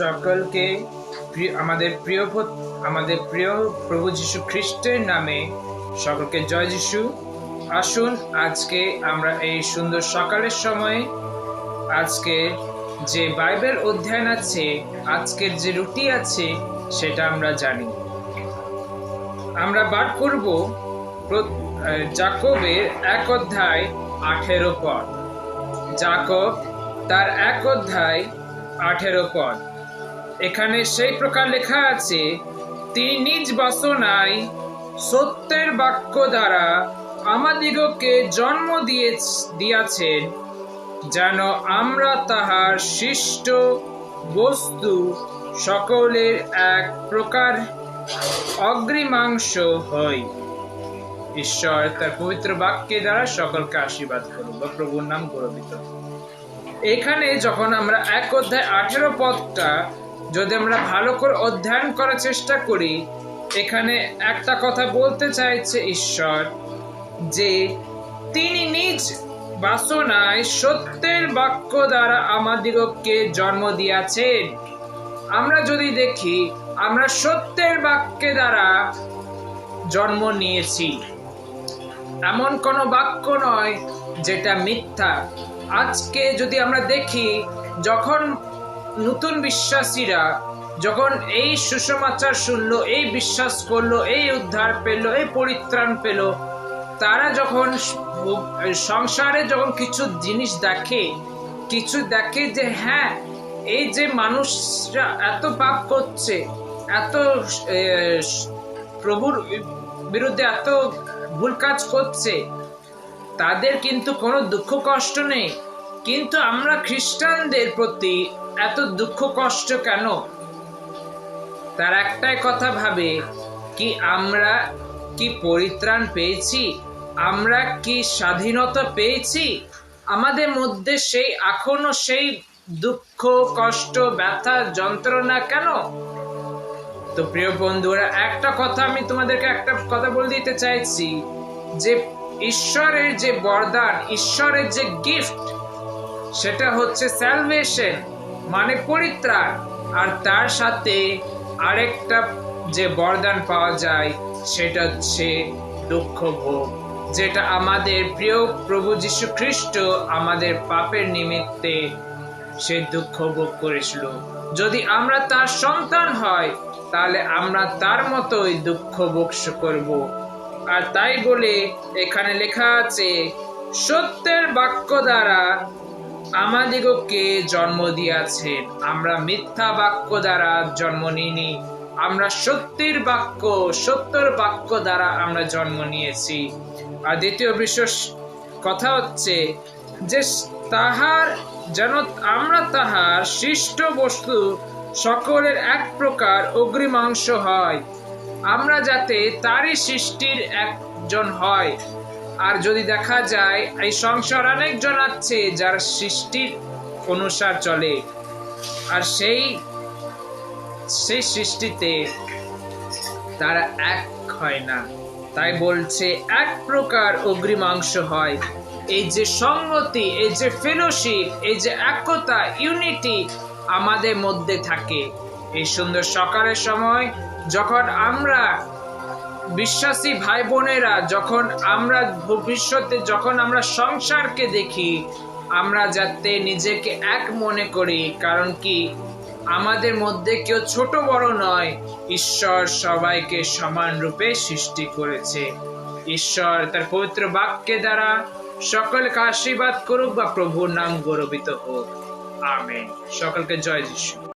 সকলকে আমাদের প্রিয় আমাদের প্রিয় প্রভু যীশু খ্রিস্টের নামে সকলকে জয় যিশু। আসুন, আজকে আমরা এই সুন্দর সকালের সময় আজকে যে বাইবেল অধ্যয়ন আছে, আজকের যে রুটি আছে, সেটা আমরা জানি। আমরা বার করব জাকবের এক অধ্যায় আঠেরো পদ। জাকব তার এক অধ্যায় আঠেরো পদ। এখানে সেই প্রকার লেখা আছে তিনি নিজ বাসনায় সত্যের বাক্য দ্বারা আমাদিগকে জন্ম দিয়ে দিয়াছেন, যেন আমরা তাহার সৃষ্ট বস্তু সকলের এক প্রকার অগ্রিমাংশ হই। ঈশ্বর তার পবিত্র বাক্যে দ্বারা সকলকে আশীর্বাদ করুন বা প্রভুর নাম গৌরবিত এখানে যখন আমরা এক অধ্যায় আঠেরো পদটা যদি আমরা ভালো করে অধ্যয়ন করার চেষ্টা করি, এখানে একটা কথা বলতে চাইছে ঈশ্বর, যে তিনি নিজ বাসনায় সত্যের বাক্য দ্বারা আমাদিগকে জন্ম দিয়াছেন। আমরা যদি দেখি, আমরা সত্যের বাক্যে দ্বারা জন্ম নিয়েছি। এমন কোনো বাক্য নয় যেটা মিথ্যা। আজকে যদি আমরা দেখি, যখন নতুন বিশ্বাসীরা যখন এই সুসমাচার শুনলো, এই বিশ্বাস করল, এই উদ্ধার পেল, এই পরিত্রাণ পেল, তারা যখন সংসারে যখন কিছু জিনিস দেখে, কিছু দেখে যে হ্যাঁ এই যে মানুষরা এত পাপ করছে, এত প্রভুর বিরুদ্ধে এত ভুল কাজ করছে, তাদের কিন্তু কোনো দুঃখ কষ্ট নেই। কিন্তু আমরা খ্রিস্টানদের প্রতি এত দুঃখ কষ্ট কেন? তার একটাই কথা ভাবে, কি আমরা কি পরিত্রাণ পেয়েছি? আমরা কি স্বাধীনতা পেয়েছি? আমাদের মধ্যে সেই এখনও সেই দুঃখ, কষ্ট, ব্যথা, যন্ত্রণা কেন? তো প্রিয় বন্ধুরা, একটা কথা আমি তোমাদেরকে একটা কথা বলে দিতে চাইছি, যে ঈশ্বরের যে বরদান, ঈশ্বরের যে গিফট সেটা হচ্ছে স্যালভেশন মানে পরিত্রাণ। আর তার সাথে আরেকটা যে বরদান পাওয়া যায়, সেটা হচ্ছে দুঃখ ভোগ, যেটা আমাদের প্রিয় প্রভু যীশু খ্রিস্ট আমাদের পাপের নিমিত্তে সে দুঃখ ভোগ করেছিল। যদি আমরা তার সন্তান হয়, তাহলে আমরা তার মতোই দুঃখ ভোগ করব। আর তাই বলে এখানে লেখা আছে, সত্যের বাক্য দ্বারা আমাদিগকে জন্ম দিয়াছেন আমরা মিথ্যা বাক্য দ্বারা জন্ম নিইনি। আমরা সত্যের বাক্য সত্যের বাক্য দ্বারা আমরা জন্ম নিয়েছি। আর দ্বিতীয় বিশেষ কথা হচ্ছে যে তাহার যেন আমরা তাহার সৃষ্ট বস্তু সকলের এক প্রকার অগ্রিমাংশ হয়। আমরা যাতে তারই সৃষ্টির একজন হয়। আর যদি দেখা যায়, এই সংসার অনেকজন আছে যার সৃষ্টির অনুসার চলে। আর সেই সেই সৃষ্টিতে তারা এক হয় না। তাই বলছে, এক প্রকার অগ্রিমাংশ হয়। এই যে সংগতি এই যে ফেলোশিপ এই যে একতা ইউনিটি আমাদের মধ্যে থাকে। এই সুন্দর সকালের সময় যখন আমরা বিশ্বাসী ভাই বোনেরা যখন আমরা ভবিষ্যতে, যখন আমরা সংসারকে দেখি, আমরা যাতে নিজেকে এক মনে করি। কারণ কি? আমাদের মধ্যে কেউ ছোট বড় নয়। ঈশ্বর সবাইকে সমান রূপে সৃষ্টি করেছে। ঈশ্বর তার পবিত্র বাক্যে দ্বারা সকলকে আশীর্বাদ করুক বা প্রভুর নাম গৌরবিত হোক। আমেন। সকলকে জয় যিশু।